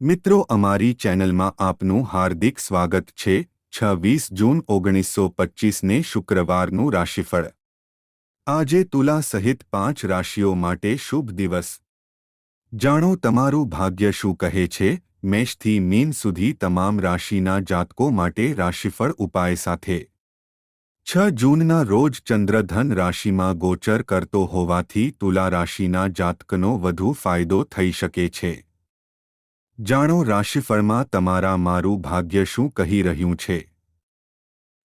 મિત્રો, અમારી ચેનલમાં આપનું હાર્દિક સ્વાગત છે. છવ્વીસ જૂન ઓગણીસો પચ્ચીસને શુક્રવારનું રાશિફળ. આજે તુલા સહિત પાંચ રાશિઓ માટે શુભ દિવસ. જાણો, તમારું ભાગ્ય શું કહે છે? મેષથી મીન સુધી તમામ રાશિના જાતકો માટે રાશિફળ ઉપાય સાથે. છ જૂનના રોજ ચંદ્રધન રાશિમાં ગોચર કરતો હોવાથી તુલા રાશિના જાતકનો વધુ ફાયદો થઈ શકે છે. જાણો રાશિફળમાં તમારા મારું ભાગ્ય શું કહી રહ્યું છે?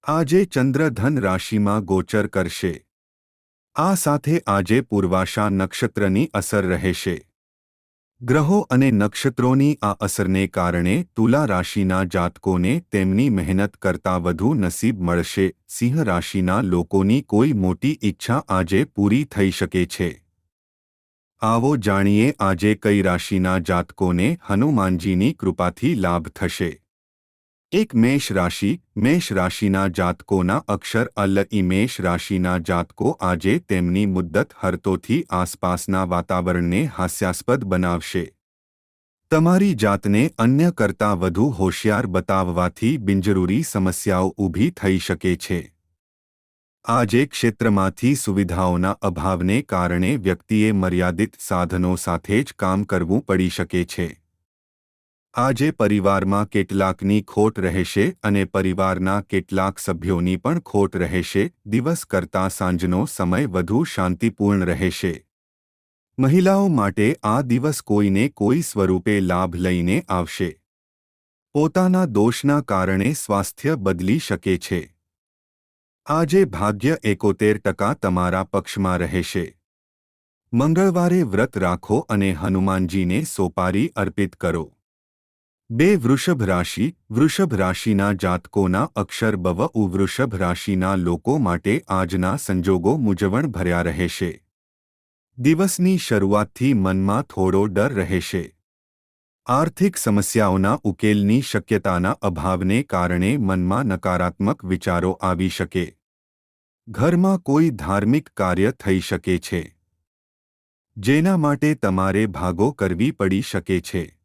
આજે ચંદ્ર ધન રાશિમાં ગોચર કરશે. આ સાથે આજે પૂર્વાશા નક્ષત્રની અસર રહેશે. ગ્રહો અને નક્ષત્રોની આ અસરને કારણે તુલા રાશિના જાતકોને તેમની મહેનત કરતા વધુ નસીબ મળશે. સિંહ રાશિના લોકોની કોઈ મોટી ઈચ્છા આજે પૂરી થઈ શકે છે. આવો જાણીએ આજે કઈ રાશિના જાતકોને હનુમાનજીની કૃપાથી લાભ થશે. એક મેષ રાશિ, મેષ રાશિના જાતકોના અક્ષર અલ્લ ઈ મેષ રાશિના જાતકો આજે તેમની મુદ્દત હરતોથી આસપાસના વાતાવરણને હાસ્યાસ્પદ બનાવશે. તમારી જાતને અન્ય કરતાં વધુ હોશિયાર બતાવવાથી બિનજરૂરી સમસ્યાઓ ઊભી થઈ શકે છે. આજે ક્ષેત્રમાંથી સુવિધાઓના અભાવને કારણે વ્યક્તિએ મર્યાદિત સાધનો સાથે જ કામ કરવું પડી શકે છે. આજે પરિવારમાં કેટલાકની ખોટ રહેશે અને પરિવારના કેટલાક સભ્યોની પણ ખોટ રહેશે. દિવસ કરતાં સાંજનો સમય વધુ શાંતિપૂર્ણ રહેશે. મહિલાઓ માટે આ દિવસ કોઈને કોઈ સ્વરૂપે લાભ લઈને આવશે. પોતાના દોષના કારણે સ્વાસ્થ્ય બદલી શકે છે. આજે ભાગ્ય એકોતેર ટકા તમારા પક્ષમાં રહેશે. મંગળવારે વ્રત રાખો અને હનુમાનજીને સોપારી અર્પિત કરો. બે વૃષભ રાશિ, વૃષભ રાશિના જાતકોના અક્ષર બવ ઉ વૃષભ રાશિના લોકો માટે આજના સંજોગો મૂંઝવણ ભર્યા રહેશે. દિવસની શરૂઆતથી મનમાં થોડો ડર રહેશે. આર્થિક સમસ્યાઓના ઉકેલની શક્યતાના અભાવને કારણે મનમાં નકારાત્મક વિચારો આવી શકે. ઘરમાં કોઈ ધાર્મિક કાર્ય થઈ શકે છે. જેના માટે તમારે ભાગો કરવી પડી શકે છે.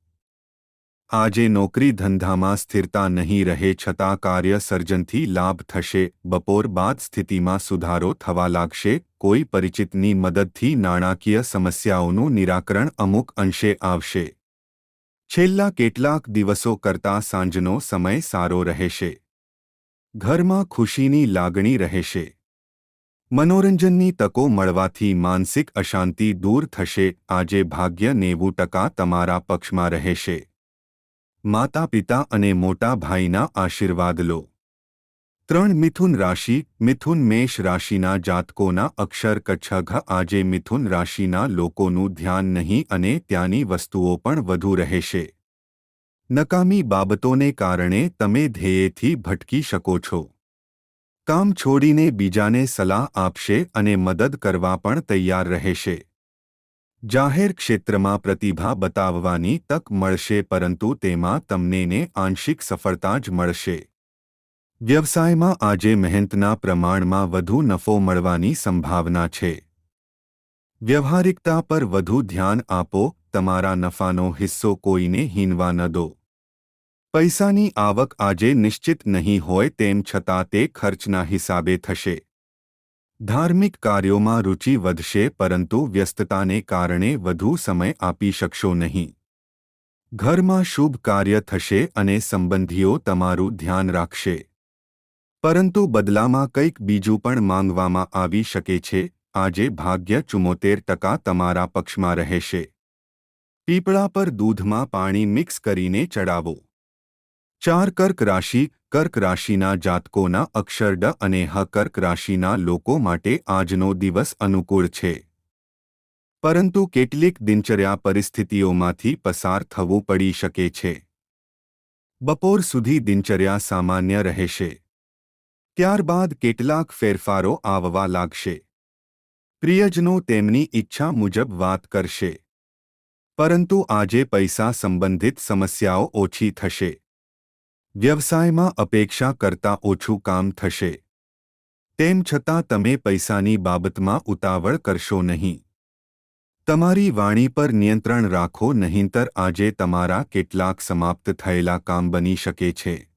આજે નોકરી ધંધામાં સ્થિરતા નહીં રહે છતાં કાર્ય સર્જનથી લાભ થશે, બપોર બાદ સ્થિતિમાં સુધારો થવા લાગશે, કોઈ પરિચિતની મદદથી નાણાકીય સમસ્યાઓનું નિરાકરણ અમુક અંશે આવશે. છેલ્લા કેટલાક દિવસો કરતાં સાંજનો સમય સારો રહેશે. ઘરમાં ખુશીની લાગણી રહેશે. મનોરંજનની તકો મળવાથી માનસિક અશાંતિ દૂર થશે, આજે ભાગ્ય નેવું ટકા તમારા પક્ષમાં રહેશે. માતા પિતા અને મોટા ભાઈના આશીર્વાદ લો. ત્રણ મિથુન રાશિ, મિથુન મેષ રાશિના જાતકોના અક્ષર કચ્છઘ આજે મિથુન રાશિના લોકોનું ધ્યાન નહીં અને ત્યાંની વસ્તુઓ પણ વધુ રહેશે. નકામી બાબતોને કારણે તમે ધ્યેયથી ભટકી શકો છો. કામ છોડીને બીજાને સલાહ આપશે અને મદદ કરવા પણ તૈયાર રહેશે. જાહેર ક્ષેત્રમાં પ્રતિભા બતાવવાની તક મળશે પરંતુ તેમાં તમનેને આંશિક સફળતા જ મળશે. વ્યવસાયમાં આજે મહેનતના પ્રમાણમાં વધુ નફો મળવાની સંભાવના છે. વ્યવહારિકતા પર વધુ ધ્યાન આપો, તમારા નફાનો હિસ્સો કોઈને હીનવા ન દો. પૈસાની આવક આજે નિશ્ચિત નહીં હોય તેમ છતાં તે ખર્ચના હિસાબે થશે. ધાર્મિક કાર્યોમાં રુચિ વધશે પરંતુ વ્યસ્તતાને કારણે વધુ સમય આપી શકશો નહીં. ઘરમાં શુભ કાર્ય થશે અને સંબંધીઓ તમારું ધ્યાન રાખશે. પરંતુ બદલામાં કંઈક બીજું પણ માંગવામાં આવી શકે છે. આજે ભાગ્ય ચુમ્મોતેર ટકા તમારા પક્ષમાં રહેશે. પીપળા પર દૂધમાં પાણી મિક્સ કરીને ચડાવો. ચાર કર્ક રાશિ, કર્ક રાશિના જાતકોના અક્ષર ડ અને હ કર્ક રાશિના લોકો માટે આજનો દિવસ અનુકૂળ છે. પરંતુ કેટલીક દિનચર્યા પરિસ્થિતિઓમાંથી પસાર થવું પડી શકે છે. બપોર સુધી દિનચર્યા સામાન્ય રહેશે. ત્યારબાદ કેટલાક ફેરફારો આવવા લાગશે. પ્રિયજનો તેમની ઈચ્છા મુજબ વાત કરશે. પરંતુ આજે પૈસા સંબંધિત સમસ્યાઓ ઓછી થશે. વ્યવસાયમાં અપેક્ષા કરતાં ઓછું કામ થશે. તેમ છતાં તમે પૈસાની બાબતમાં ઉતાવળ કરશો નહીં. તમારી વાણી પર નિયંત્રણ રાખો નહીંતર આજે તમારા કેટલાક સમાપ્ત થયેલા કામ બની શકે છે.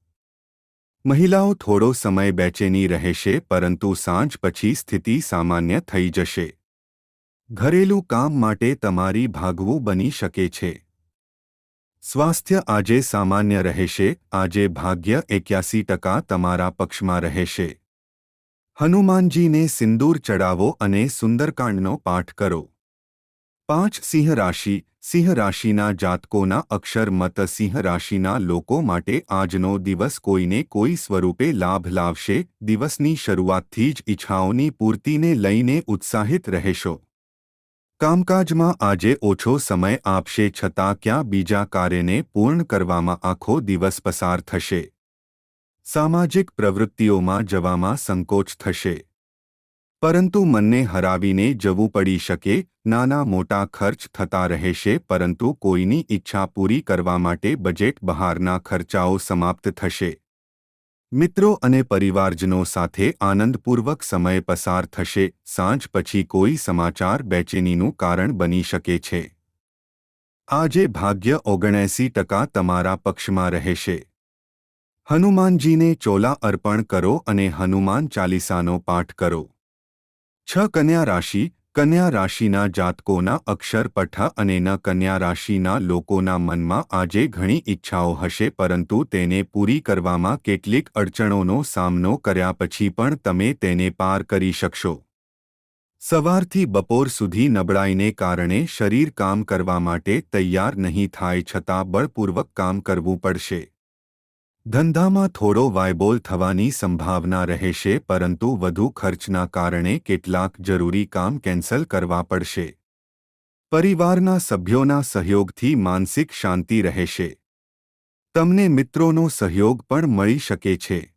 મહિલાઓ થોડો સમય બેચેની રહેશે, પરંતુ સાંજ પછી સ્થિતિ સામાન્ય થઈ જશે. ઘરેલું કામ માટે તમારી ભાગવું બની શકે છે. સ્વાસ્થ્ય આજે સામાન્ય રહેશે, આજે ભાગ્ય એક્યાસી ટકા તમારા પક્ષમાં રહેશે. હનુમાનજીને સિંદૂર ચડાવો અને સુંદરકાંડનો પાઠ કરો. પાંચ સિંહ રાશિ, સિંહ રાશિના જાતકોના અક્ષર મત સિંહ રાશિના લોકો માટે આજનો દિવસ કોઈને કોઈ સ્વરૂપે લાભ લાવશે, દિવસની શરૂઆતથી જ ઈચ્છાઓની પૂર્તિને લઈને ઉત્સાહિત રહેશો. કામકાજમાં આજે ઓછો સમય આપશે છતાં ક્યાં બીજા કાર્યને પૂર્ણ કરવામાં આખો દિવસ પસાર થશે. સામાજિક પ્રવૃત્તિઓમાં જવામાં સંકોચ થશે. પરંતુ મનને હરાવીને જવું પડી શકે, નાના મોટા ખર્ચ થતા રહેશે, પરંતુ કોઈની ઈચ્છા પૂરી કરવા માટે બજેટ બહારના ખર્ચાઓ સમાપ્ત થશે. મિત્રો અને પરિવારજનો સાથે આનંદપૂર્વક સમય પસાર થશે, સાંજ પછી કોઈ સમાચાર બેચેનીનું કારણ બની શકે છે. આજે ભાગ્ય ઓગણએંસી ટકા તમારા પક્ષમાં રહેશે. હનુમાનજીને ચોલા અર્પણ કરો અને હનુમાન ચાલીસાનો પાઠ કરો. છ કન્યા રાશિ, કન્યા રાશિના જાતકોના અક્ષર પઠા અને ન કન્યા રાશિના લોકોના મનમાં આજે ઘણી ઈચ્છાઓ હશે, પરંતુ તેને પૂરી કરવામાં કેટલીક અડચણોનો સામનો કર્યા પછી પણ તમે તેને પાર કરી શકશો. સવારથી બપોર સુધી નબળાઈને કારણે શરીર કામ કરવા માટે તૈયાર નહીં થાય છતાં બળપૂર્વક કામ કરવું પડશે. ધંધામાં થોડો વાયબોલ થવાની સંભાવના રહેશે, પરંતુ વધુ ખર્ચના કારણે કેટલાક જરૂરી કામ કેન્સલ કરવા પડશે. પરિવારના સભ્યોના સહયોગથી માનસિક શાંતિ રહેશે. તમને મિત્રોનો સહયોગ પણ મળી શકે છે.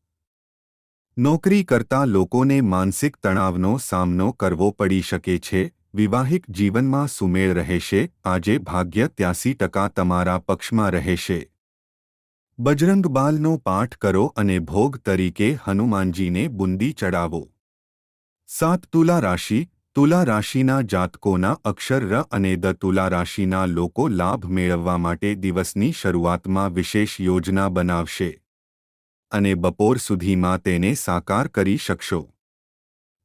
નોકરી કરતા લોકોને માનસિક તણાવનો સામનો કરવો પડી શકે છે. વિવાહિક જીવનમાં સુમેળ રહેશે. આજે ભાગ્ય ત્યાસી ટકા તમારા પક્ષમાં રહેશે. બજરંગ બાલનો પાઠ કરો અને ભોગ તરીકે હનુમાનજીને બુંદી ચડાવો. સાત તુલા રાશિ, તુલા રાશિના જાતકોના અક્ષર ર અને દ તુલા રાશિના લોકો લાભ મેળવવા માટે દિવસની શરૂઆતમાં વિશેષ યોજના બનાવશે. અને બપોર સુધીમાં તેને સાકાર કરી શકશો.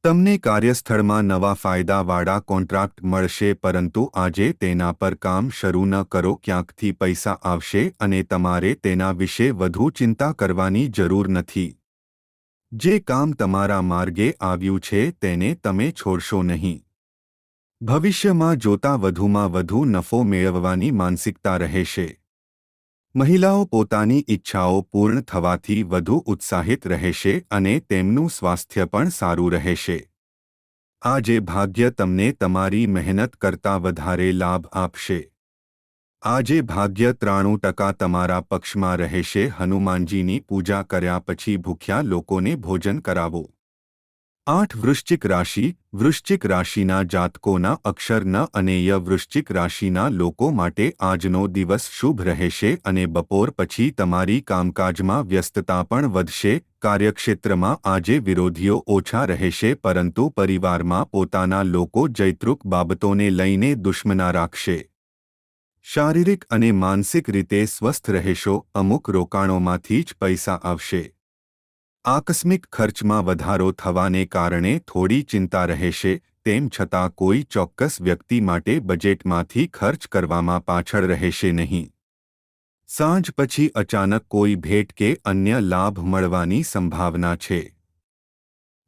તમને કાર્યસ્થળમાં નવા ફાયદાવાળા કોન્ટ્રાક્ટ મળશે પરંતુ આજે તેના પર કામ શરૂ ન કરો, ક્યાંકથી પૈસા આવશે અને તમારે તેના વિશે વધુ ચિંતા કરવાની જરૂર નથી. જે કામ તમારા માર્ગે આવ્યું છે તેને તમે છોડશો નહીં. ભવિષ્યમાં જોતા વધુમાં વધુ નફો મેળવવાની માનસિકતા રહેશે. મહિલાઓ પોતાની ઈચ્છાઓ પૂર્ણ થવાથી વધુ ઉત્સાહિત રહેશે અને તેમનું સ્વાસ્થ્ય પણ સારું રહેશે. આજે ભાગ્ય તમને તમારી મહેનત કરતાં વધારે લાભ આપશે. આજે ભાગ્ય ત્રાણું ટકા તમારા પક્ષમાં રહેશે. હનુમાનજીની પૂજા કર્યા પછી ભૂખ્યા લોકોને ભોજન કરાવો. આઠ વૃશ્ચિક રાશિ, વૃશ્ચિક રાશિના જાતકોના અક્ષર ન અને ય વૃશ્ચિક રાશિના લોકો માટે આજનો દિવસ શુભ રહેશે અને બપોર પછી તમારી કામકાજમાં વ્યસ્તતા પણ વધશે. કાર્યક્ષેત્રમાં આજે વિરોધીઓ ઓછા રહેશે, પરંતુ પરિવારમાં પોતાના લોકો જૈતૃક બાબતોને લઈને દુશ્મના રાખશે. શારીરિક અને માનસિક રીતે સ્વસ્થ રહેશો, અમુક રોકાણોમાંથી જ પૈસા આવશે. આકસ્મિક ખર્ચમાં વધારો થવાને કારણે થોડી ચિંતા રહેશે, તેમ છતાં કોઈ ચોક્કસ વ્યક્તિ માટે બજેટમાંથી ખર્ચ કરવામાં પાછળ રહેશે નહીં. સાંજ પછી અચાનક કોઈ ભેટ કે અન્ય લાભ મળવાની સંભાવના છે.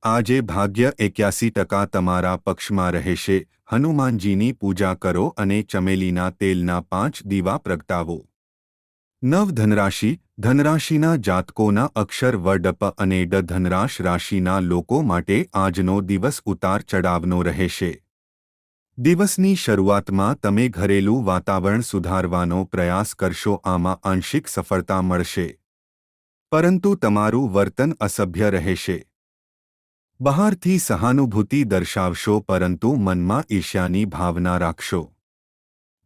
આજે ભાગ્ય એક્યાસી ટકા તમારા પક્ષમાં રહેશે, હનુમાનજીની પૂજા કરો અને ચમેલીના તેલના પાંચ દીવા પ્રગટાવો. નવ ધનરાશિ ધનરાશિના જાતકોના અક્ષર વડપ અને ડ ધનરાશ રાશિના લોકો માટે આજનો દિવસ ઉતાર ચડાવનો રહેશે. દિવસની શરૂઆતમાં તમે ઘરેલું વાતાવરણ સુધારવાનો પ્રયાસ કરશો, આમાં આંશિક સફળતા મળશે. પરંતુ તમારું વર્તન અસભ્ય રહેશે. બહારથી સહાનુભૂતિ દર્શાવશો, પરંતુ મનમાં ઈર્ષ્યાની ભાવના રાખશો.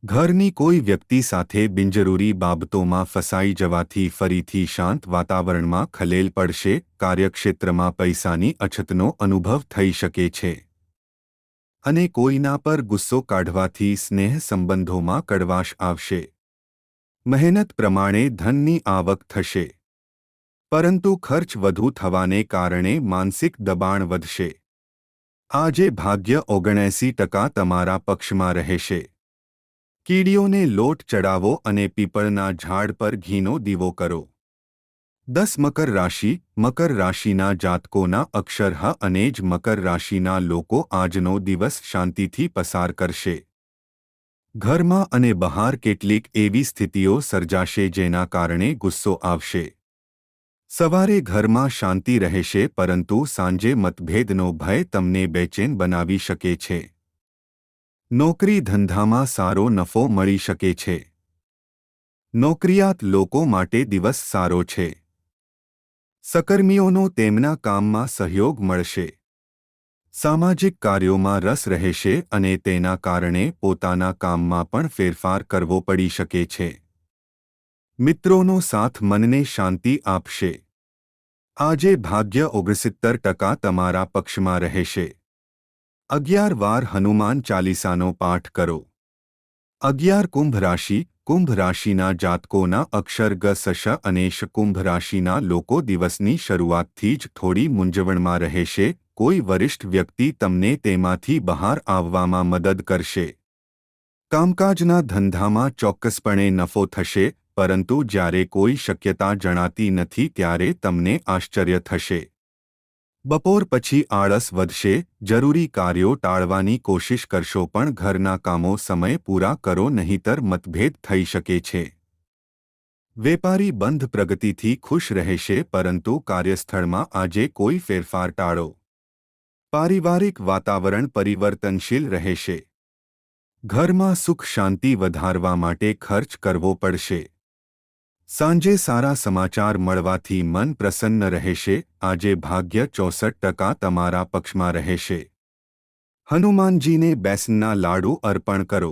ઘરની કોઈ વ્યક્તિ સાથે બિનજરૂરી બાબતોમાં ફસાઈ જવાથી ફરીથી શાંત વાતાવરણમાં ખલેલ પડશે, કાર્યક્ષેત્રમાં પૈસાની અછતનો અનુભવ થઈ શકે છે. અને કોઈના પર ગુસ્સો કાઢવાથી સ્નેહ સંબંધોમાં કડવાશ આવશે. મહેનત પ્રમાણે ધનની આવક થશે. પરંતુ ખર્ચ વધુ થવાને કારણે માનસિક દબાણ વધશે. આજે ભાગ્ય ઓગણએંસી ટકા તમારા પક્ષમાં રહેશે. કીડીઓને લોટ ચડાવો અને પીપળના ઝાડ પર ઘીનો દીવો કરો. દસ મકર રાશિ, મકર રાશિના જાતકોના અક્ષરહ અને જ મકર રાશિના લોકો આજનો દિવસ શાંતિથી પસાર કરશે. ઘરમાં અને બહાર કેટલીક એવી સ્થિતિઓ સર્જાશે જેના કારણે ગુસ્સો આવશે. સવારે ઘરમાં શાંતિ રહેશે પરંતુ સાંજે મતભેદનો ભય તમને બેચેન બનાવી શકે છે. નોકરી ધંધામાં સારો નફો મળી શકે છે. નોકરિયાત લોકો માટે દિવસ સારો છે. સકર્મીઓનો તેમના કામમાં સહયોગ મળશે. સામાજિક કાર્યોમાં રસ રહેશે અને તેના કારણે પોતાના કામમાં પણ ફેરફાર કરવો પડી શકે છે. મિત્રોનો સાથ મનને શાંતિ આપશે. આજે ભાગ્ય ઓગણસિત્તર ટકા તમારા પક્ષમાં રહેશે. અગિયાર વાર હનુમાન ચાલીસાનો પાઠ કરો. અગિયાર કુંભ રાશિ, કુંભ રાશિના જાતકોના અક્ષર ગ સશ અને શ કુંભ રાશિના લોકો દિવસની શરૂઆતથી જ થોડી મૂંઝવણમાં રહેશે. કોઈ વરિષ્ઠ વ્યક્તિ તમને તેમાંથી બહાર આવવામાં મદદ કરશે. કામકાજના ધંધામાં ચોક્કસપણે નફો થશે, પરંતુ જ્યારે કોઈ શક્યતા જણાતી નથી ત્યારે તમને આશ્ચર્ય થશે. બપોર પછી આળસ વધશે, જરૂરી કાર્યો ટાળવાની કોશિશ કરશો પણ ઘરના કામો સમય પૂરા કરો નહીંતર મતભેદ થઈ શકે છે. વેપારી બંધ પ્રગતિથી ખુશ રહેશે પરંતુ કાર્યસ્થળમાં આજે કોઈ ફેરફાર ટાળો. પારિવારિક વાતાવરણ પરિવર્તનશીલ રહેશે. ઘરમાં સુખ શાંતિ વધારવા માટે ખર્ચ કરવો પડશે. સાંજે સારા સમાચાર મળવાથી મન પ્રસન્ન રહેશે, આજે ભાગ્ય ચોસઠ ટકા તમારા પક્ષમાં રહેશે. હનુમાનજીને બેસનના લાડુ અર્પણ કરો.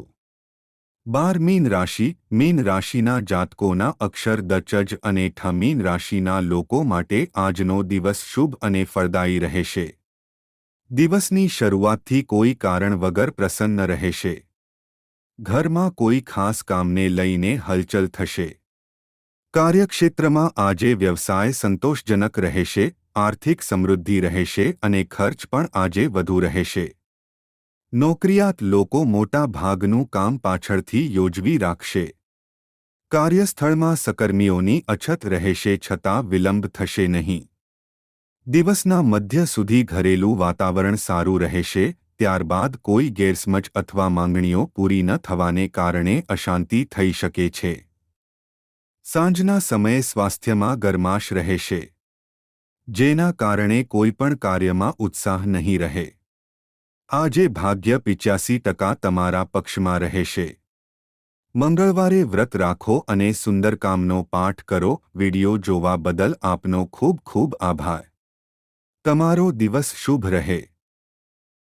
બાર મીન રાશિ, મીન રાશિના જાતકોના અક્ષર દચજ અને ઠ મીન રાશિના લોકો માટે આજનો દિવસ શુભ અને ફળદાયી રહેશે. દિવસની શરૂઆતથી કોઈ કારણ વગર પ્રસન્ન રહેશે. ઘરમાં કોઈ ખાસ કામને લઈને હલચલ થશે. કાર્યક્ષેત્રમાં આજે વ્યવસાય સંતોષજનક રહેશે, આર્થિક સમૃદ્ધિ રહેશે અને ખર્ચ પણ આજે વધુ રહેશે. નોકરિયાત લોકો મોટા ભાગનું કામ પાછળથી યોજવી રાખશે. કાર્યસ્થળમાં સકર્મીઓની અછત રહેશે છતાં વિલંબ થશે નહીં. દિવસના મધ્ય સુધી ઘરેલું વાતાવરણ સારું રહેશે, ત્યારબાદ કોઈ ગેરસમજ અથવા માંગણીઓ પૂરી ન થવાને કારણે અશાંતિ થઈ શકે છે. સાંજના સમયે સ્વાસ્થ્યમાં ગરમાશ રહેશે જેના કારણે કોઈપણ કાર્યમાં ઉત્સાહ નહીં રહે. આજે ભાગ્ય પિચ્યાસી ટકા તમારા પક્ષમાં રહેશે મંગળવારે વ્રત રાખો અને સુંદરકામનો પાઠ કરો, વિડિયો જોવા બદલ આપનો ખૂબ ખૂબ આભાર. તમારો દિવસ શુભ રહે.